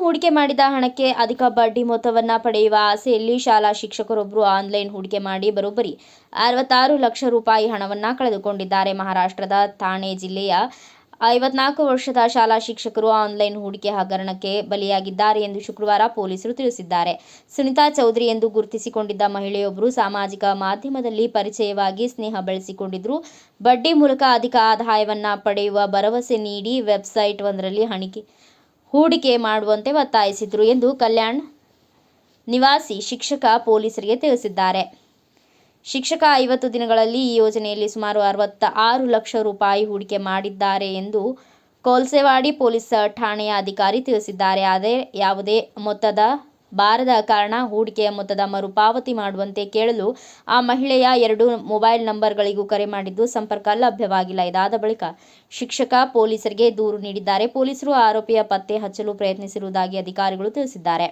ಹೂಡಿಕೆ ಮಾಡಿದ ಹಣಕ್ಕೆ ಅಧಿಕ ಬಡ್ಡಿ ಮೊತ್ತವನ್ನ ಪಡೆಯುವ ಆಸೆಯಲ್ಲಿ ಶಾಲಾ ಶಿಕ್ಷಕರೊಬ್ಬರು ಆನ್ಲೈನ್ ಹೂಡಿಕೆ ಮಾಡಿ ಬರೋಬ್ಬರಿ. ಅರವತ್ತಾರು ಲಕ್ಷ ರೂಪಾಯಿ ಹಣವನ್ನ ಕಳೆದುಕೊಂಡಿದ್ದಾರೆ. ಮಹಾರಾಷ್ಟ್ರದ ಥಾಣೆ ಜಿಲ್ಲೆಯ ಐವತ್ನಾಲ್ಕು ವರ್ಷದ ಶಾಲಾ ಶಿಕ್ಷಕರು ಆನ್ಲೈನ್ ಹೂಡಿಕೆ ಹಗರಣಕ್ಕೆ ಬಲಿಯಾಗಿದ್ದಾರೆ ಎಂದು ಶುಕ್ರವಾರ ಪೊಲೀಸರು ತಿಳಿಸಿದ್ದಾರೆ. ಸುನಿತಾ ಚೌಧರಿ ಎಂದು ಗುರುತಿಸಿಕೊಂಡಿದ್ದ ಮಹಿಳೆಯೊಬ್ಬರು ಸಾಮಾಜಿಕ ಮಾಧ್ಯಮದಲ್ಲಿ ಪರಿಚಯವಾಗಿ ಸ್ನೇಹ ಬೆಳೆಸಿಕೊಂಡಿದ್ರು. ಬಡ್ಡಿ ಮೂಲಕ ಅಧಿಕ ಆದಾಯವನ್ನ ಪಡೆಯುವ ಭರವಸೆ ನೀಡಿ ವೆಬ್ಸೈಟ್ ಒಂದರಲ್ಲಿ ಹಣಿಕೆ ಹೂಡಿಕೆ ಮಾಡುವಂತೆ ಒತ್ತಾಯಿಸಿದರು ಎಂದು ಕಲ್ಯಾಣ್ ನಿವಾಸಿ ಶಿಕ್ಷಕ ಪೊಲೀಸರಿಗೆ ತಿಳಿಸಿದ್ದಾರೆ. ಶಿಕ್ಷಕ ಐವತ್ತು ದಿನಗಳಲ್ಲಿ ಈ ಯೋಜನೆಯಲ್ಲಿ ಸುಮಾರು ಅರವತ್ತ ಆರು ಲಕ್ಷ ರೂಪಾಯಿ ಹೂಡಿಕೆ ಮಾಡಿದ್ದಾರೆ ಎಂದು ಕೋಲ್ಸೆವಾಡಿ ಪೊಲೀಸ್ ಠಾಣೆಯ ಅಧಿಕಾರಿ ತಿಳಿಸಿದ್ದಾರೆ. ಆದರೆ ಯಾವುದೇ ಮೊತ್ತದ ಬಾರದ ಕಾರಣ ಹೂಡಿಕೆಯ ಮೊತ್ತದ ಮರುಪಾವತಿ ಮಾಡುವಂತೆ ಕೇಳಲು ಆ ಮಹಿಳೆಯ ಎರಡು ಮೊಬೈಲ್ ನಂಬರ್ಗಳಿಗೂ ಕರೆ ಮಾಡಿದ್ದು ಸಂಪರ್ಕ ಲಭ್ಯವಾಗಿಲ್ಲ. ಇದಾದ ಬಳಿಕ ಶಿಕ್ಷಕ ಪೊಲೀಸರಿಗೆ ದೂರು ನೀಡಿದ್ದಾರೆ. ಪೊಲೀಸರು ಆರೋಪಿಯ ಪತ್ತೆ ಹಚ್ಚಲು ಪ್ರಯತ್ನಿಸಿರುವುದಾಗಿ ಅಧಿಕಾರಿಗಳು ತಿಳಿಸಿದ್ದಾರೆ.